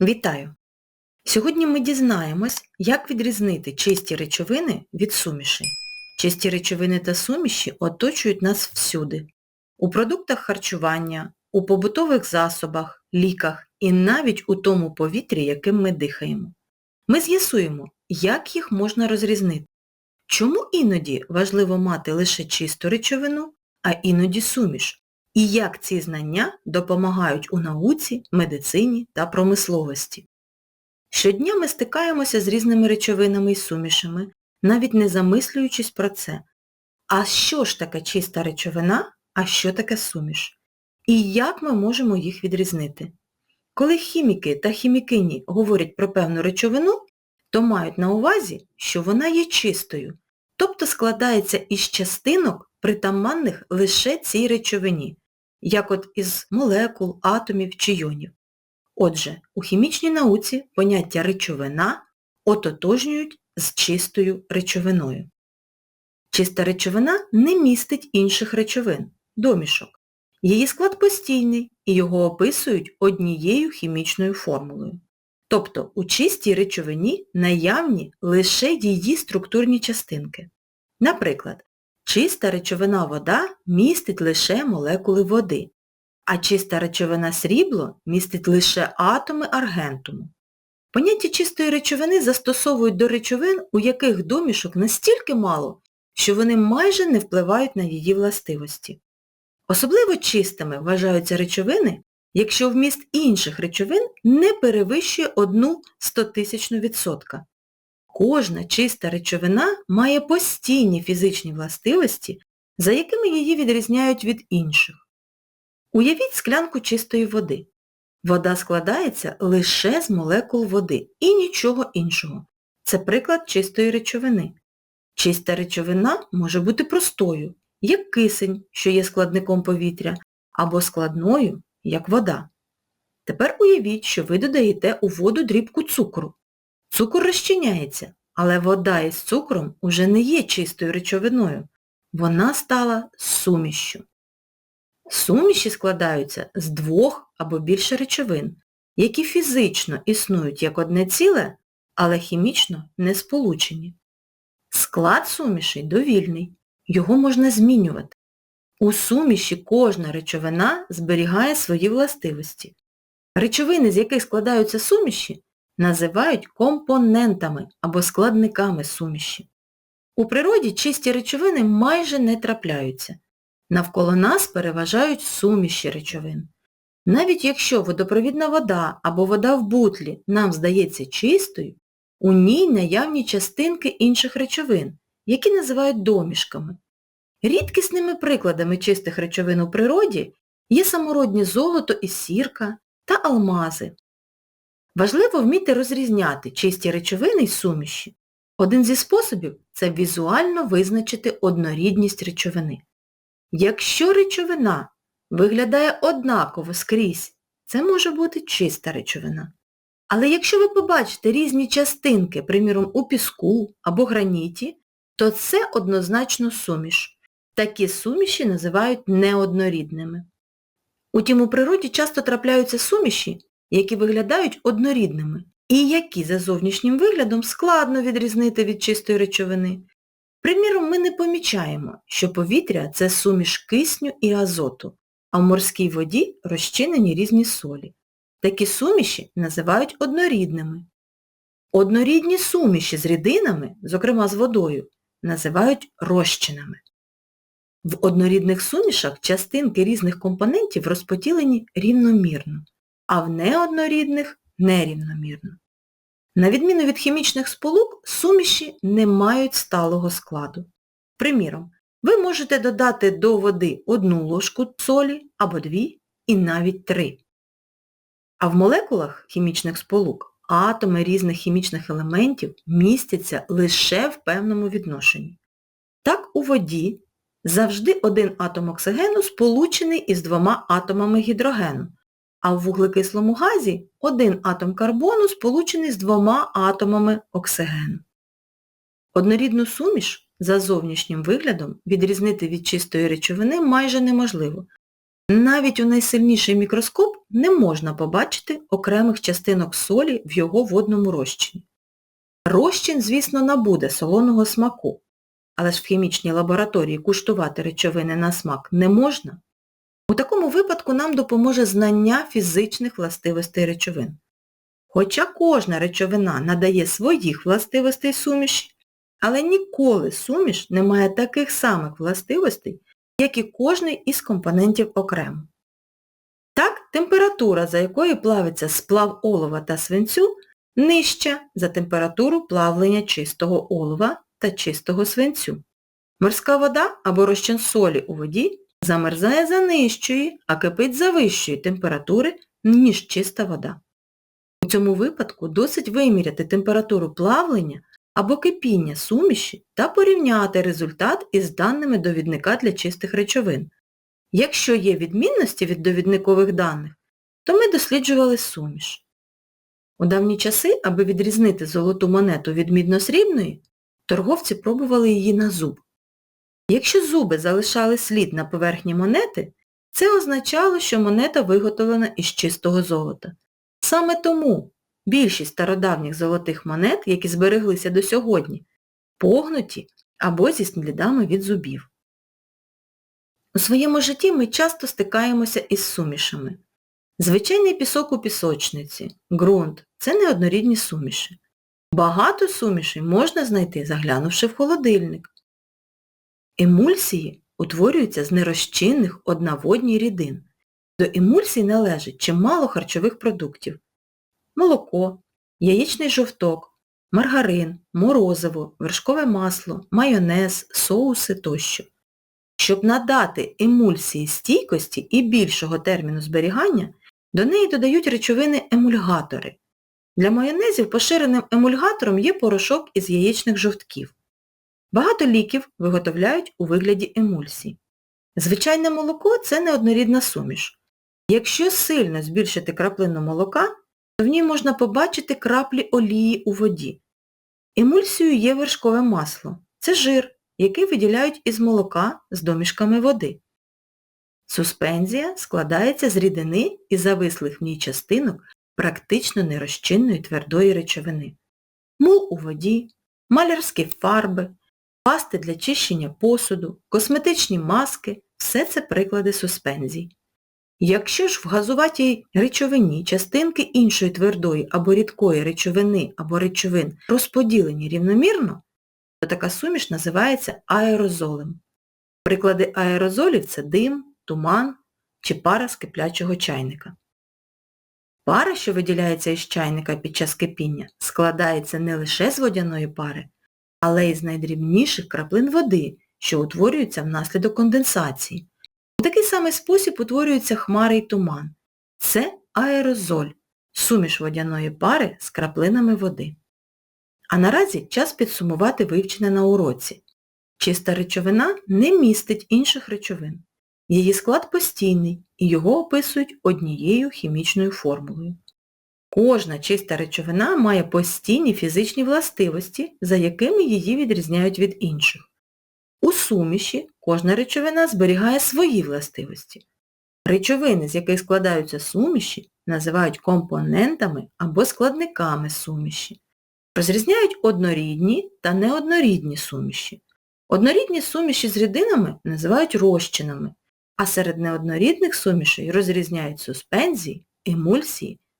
Вітаю! Сьогодні ми дізнаємось, як відрізнити чисті речовини від сумішей. Чисті речовини та суміші оточують нас всюди. У продуктах харчування, у побутових засобах, ліках і навіть у тому повітрі, яким ми дихаємо. Ми з'ясуємо, як їх можна розрізнити. Чому іноді важливо мати лише чисту речовину, а іноді суміш? І як ці знання допомагають у науці, медицині та промисловості. Щодня ми стикаємося з різними речовинами і сумішами, навіть не замислюючись про це. А що ж таке чиста речовина, а що таке суміш? І як ми можемо їх відрізнити? Коли хіміки та хімікині говорять про певну речовину, то мають на увазі, що вона є чистою, тобто складається із частинок, притаманних лише цій речовині, як от із молекул, атомів чи йонів. Отже, у хімічній науці поняття речовина ототожнюють з чистою речовиною. Чиста речовина не містить інших речовин, домішок. Її склад постійний і його описують однією хімічною формулою. Тобто у чистій речовині наявні лише її структурні частинки. Наприклад, чиста речовина вода містить лише молекули води, а чиста речовина срібло містить лише атоми аргентуму. Поняття чистої речовини застосовують до речовин, у яких домішок настільки мало, що вони майже не впливають на її властивості. Особливо чистими вважаються речовини, якщо вміст інших речовин не перевищує одну стотисячну відсотка. Кожна чиста речовина має постійні фізичні властивості, за якими її відрізняють від інших. Уявіть склянку чистої води. Вода складається лише з молекул води і нічого іншого. Це приклад чистої речовини. Чиста речовина може бути простою, як кисень, що є складником повітря, або складною, як вода. Тепер уявіть, що ви додаєте у воду дрібку цукру. Цукор розчиняється, але вода із цукром уже не є чистою речовиною. Вона стала сумішшю. Суміші складаються з двох або більше речовин, які фізично існують як одне ціле, але хімічно не сполучені. Склад суміші довільний, його можна змінювати. У суміші кожна речовина зберігає свої властивості. Речовини, з яких складаються суміші, називають компонентами або складниками суміші. У природі чисті речовини майже не трапляються. Навколо нас переважають суміші речовин. Навіть якщо водопровідна вода або вода в бутлі нам здається чистою, у ній наявні частинки інших речовин, які називають домішками. Рідкісними прикладами чистих речовин у природі є самородні золото і сірка та алмази. Важливо вміти розрізняти чисті речовини й суміші. Один зі способів це візуально визначити однорідність речовини. Якщо речовина виглядає однаково скрізь, це може бути чиста речовина. Але якщо ви побачите різні частинки, приміром, у піску або граніті, то це однозначно суміш. Такі суміші називають неоднорідними. Утім, у природі часто трапляються суміші, які виглядають однорідними, і які за зовнішнім виглядом складно відрізнити від чистої речовини. Приміром, ми не помічаємо, що повітря це суміш кисню і азоту, а в морській воді розчинені різні солі. Такі суміші називають однорідними. Однорідні суміші з рідинами, зокрема з водою, називають розчинами. В однорідних сумішах частинки різних компонентів розподілені рівномірно, а в неоднорідних нерівномірно. На відміну від хімічних сполук, суміші не мають сталого складу. Приміром, ви можете додати до води одну ложку солі або дві і навіть три. А в молекулах хімічних сполук атоми різних хімічних елементів містяться лише в певному відношенні. Так у воді завжди один атом оксигену сполучений із двома атомами гідрогену, а в вуглекислому газі один атом карбону сполучений з двома атомами оксигену. Однорідну суміш за зовнішнім виглядом відрізнити від чистої речовини майже неможливо, Навіть у найсильніший мікроскоп не можна побачити окремих частинок солі в його водному розчині. Розчин, звісно, набуде солоного смаку, але ж в хімічній лабораторії куштувати речовини на смак не можна. У такому випадку нам допоможе знання фізичних властивостей речовин. Хоча кожна речовина надає своїх властивостей суміші, але ніколи суміш не має таких самих властивостей, як і кожний із компонентів окремо. Так, температура, за якою плавиться сплав олова та свинцю, нижча за температуру плавлення чистого олова та чистого свинцю. Морська вода або розчин солі у воді замерзає за нижчої, а кипить за вищої температури, ніж чиста вода. У цьому випадку досить виміряти температуру плавлення або кипіння суміші та порівняти результат із даними довідника для чистих речовин. Якщо є відмінності від довідникових даних, то ми досліджували суміш. У давні часи, аби відрізнити золоту монету від мідно-срібної, торговці пробували її на зуб. Якщо зуби залишали слід на поверхні монети, це означало, що монета виготовлена із чистого золота. Саме тому більшість стародавніх золотих монет, які збереглися до сьогодні, погнуті або зі слідами від зубів. У своєму житті ми часто стикаємося із сумішами. Звичайний пісок у пісочниці, ґрунт – це неоднорідні суміші. Багато сумішей можна знайти, заглянувши в холодильник. Емульсії утворюються з нерозчинних одноводній рідин. До емульсій належить чимало харчових продуктів. Молоко, яєчний жовток, маргарин, морозиво, вершкове масло, майонез, соуси тощо. Щоб надати емульсії стійкості і більшого терміну зберігання, до неї додають речовини емульгатори. Для майонезів поширеним емульгатором є порошок із яєчних жовтків. Багато ліків виготовляють у вигляді емульсій. Звичайне молоко – це неоднорідна суміш. Якщо сильно збільшити краплину молока, то в ній можна побачити краплі олії у воді. Емульсією є вершкове масло. Це жир, який виділяють із молока з домішками води. Суспензія складається з рідини і завислих в ній частинок практично нерозчинної твердої речовини. Мул у воді, малярські фарби, пасти для чищення посуду, косметичні маски – все це приклади суспензій. Якщо ж в газуватій речовині частинки іншої твердої або рідкої речовини або речовин розподілені рівномірно, то така суміш називається аерозолем. Приклади аерозолів це дим, туман чи пара з киплячого чайника. Пара, що виділяється із чайника під час кипіння, складається не лише з водяної пари, але й з найдрібніших краплин води, що утворюються внаслідок конденсації. У такий самий спосіб утворюються хмари й туман. Це аерозоль, суміш водяної пари з краплинами води. А наразі час підсумувати вивчене на уроці. Чиста речовина не містить інших речовин. Її склад постійний і його описують однією хімічною формулою. Кожна чиста речовина має постійні фізичні властивості, за якими її відрізняють від інших. У суміші кожна речовина зберігає свої властивості. Речовини, з яких складаються суміші, називають компонентами або складниками суміші. Розрізняють однорідні та неоднорідні суміші. Однорідні суміші з рідинами називають розчинами, а серед неоднорідних сумішей розрізняють суспензії, емульсії